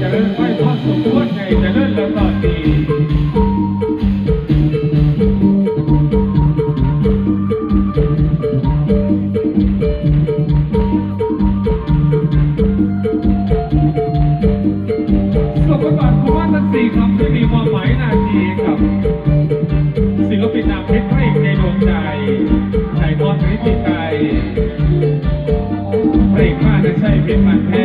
จะเริ่มไม่พอสมควรใจจะเริ่ม ติมากจะใช่เป็นมันแท้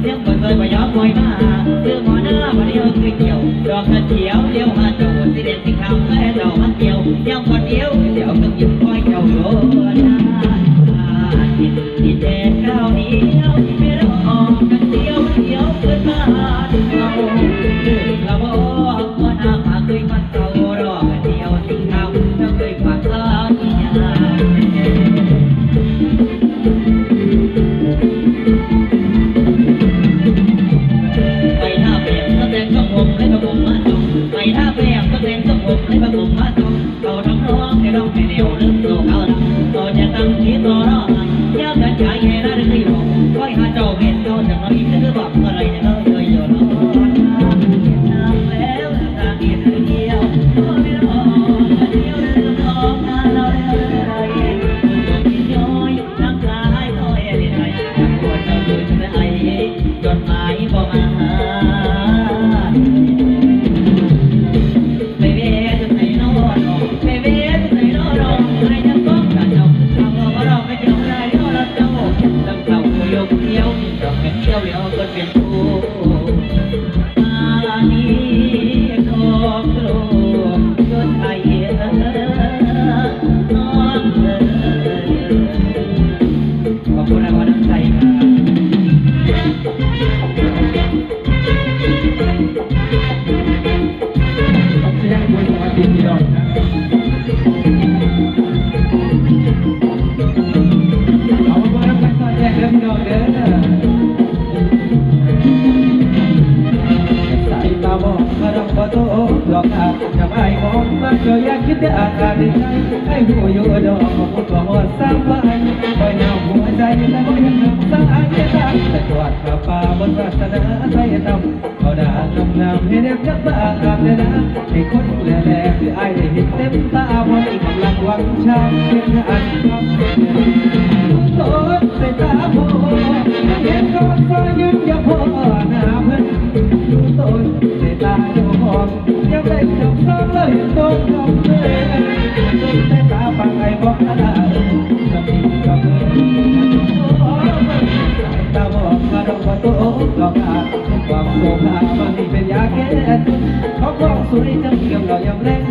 เสียงคนเคยไปย้อมมวยมาซื้อหมอหน้าวันเดียวคือเกี่ยวดอกกระเทียวเลี้ยวมาโจดสิเด็ดสิคำก็ให้ดอกมันเกี่ยวเที่ยงคนเดียวเดี๋ยวต้องหยิบคอยเกี่ยวโยนที่เด็ดข้าวเหนียวไม่รอออกกันเดียวเดียวเกินมา oh, oh. โตหลอกอาจะไม่มองมันก็อยากคิดแต่อาการในใจให้หูอยู่ดอกมุดก็หมดสร้างบ้านคอยนำหัวใจแต่ก็ยังนำสร้างอาเจียนแต่ตรวจกับป่าบนราตนาไทยนำเขาด่าคำนำให้เด็กจับบ้าการเลยนะให้คนแหล่แหล่คือไอ้ได้เห็นเต็มตาวันกำลังวังชาเป็นอันความต้นใส่ตาโบเห็นก็ก็ยืนยับพ วัวโอ๊กหอกตาความโศกหามันเป็นยาแก้ทุกข์ของสุริจังเกี่ยวเรายำเล่น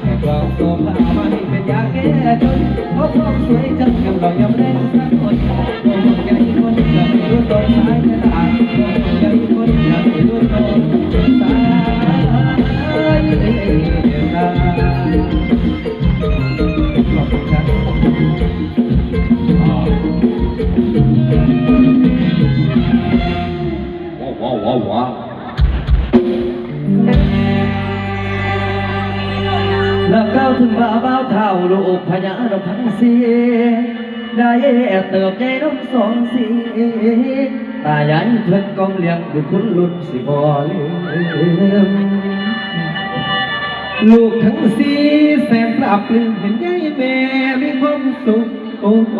ตาแค่กองโซฟามานี่เป็นยาแก้จนเพราะความสวยจังยังรอยังแรงสักคนโอ้ใหญ่คนจะไม่รู้ตัวสายตาโอ้ใหญ่คนจะไม่รู้ตัวสายตา ถึงบ่าบ่าวเท่าลูกพญาดอกทั้งสี่ได้แอเติบใหญ่น้องสองสีตายายเพิ่นกองเลี้ยงด้วยคุณลุ่นสิบ่ลืมลูกทั้งสี่แสนปราบลืมเห็นยายแม่มีความสุขโอ้โอ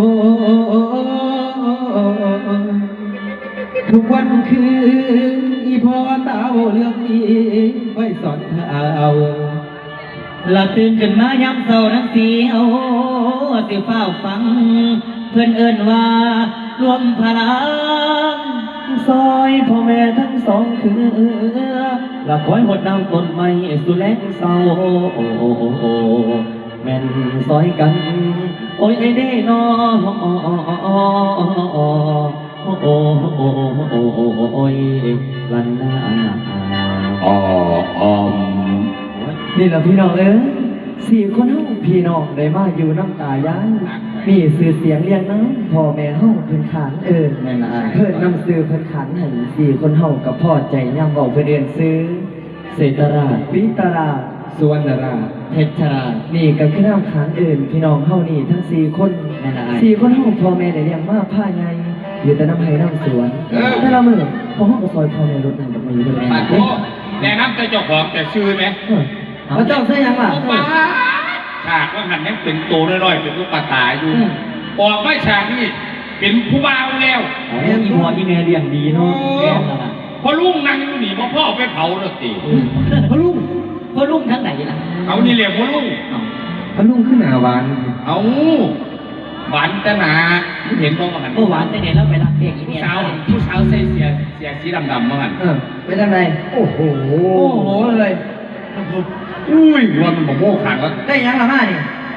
ทุกวันคืนอีพ่อเต้าเรื่องนี้ไว้สอนเท้า ละตื่นขึ้นมายามเศร้านักสีเอาสิเฝ้าฟัง เพื่อนเอิ้นว่ารวมพลังซอยพ่อแม่ทั้งสองคือละคอยหดน้ำต้นไม้สุแลงเศร้าแม่นซอยกัน โอ้ยไอเด้นอโอ้โอ้โอ้โอ้โอ้โอ้ยลันนาอ๋ออม นี่แหละพี่น้องเอ้ยสี่คนเฮาพี่น้องได้มาอยู่น้ำตายายมีสื่อเสียงเรียงน้ำพ่อแม่เฮาเพิ่นขานเอิ้นแม่นอายเพิ่นนำซื้อเพิ่นขันให้สี่คนเฮากับพ่อใจย่ำเบาเพิ่นเรียนซื้อเศรษฐราชปิตราชสุวรรณราชเพชรราชนี่ก็คือน้ำขานอื่นพี่น้องเฮานี่ทั้งสี่คนแม่นอายสี่คนเฮาพ่อแม่ได้เลี้ยงมาผ้าไงอยู่แต่น้ำไห้น้ำสวนแต่ละมื้อพ่อเฮาก็ซอยพ่อแม่รดน้ำดอกไม้อยู่เด้ปาโทแนะนำแต่เจ้าของแต่ชื่อไหม เออพระเจ้าใส่หยังล่ะ ป้าฉากว่าหันยังเป็นโตน้อยๆเป็นลูกปลาตายอยู่อืม ออกไม่ฉากนี่เป็นผู้บ่าวแล้วเอาอีหัวอีแม่เลี้ยงดีเนาะแม่นล่ะพอลุงนั่งอยู่นี่พ่อพ่อเอาไปเผาแล้วตีพระลุงพ่อลุงทั้งไหนล่ะเอานี่เรียกพ่อลุงพระลุงขึ้นหน้าหวานเอาหวานตะหนาเห็นบ่ว่าหันเมื่อวานแต่เนี่ยเราไปรับเด็กอีผู้เมียสาวผู้สาวใส่เสียเสียสีดำๆมาหันเออไปทางไหนโอ้โหโอ้โหเลย อุ้ยว่ามันบ่โม่ขังแล้ว ได้ยังละมานี่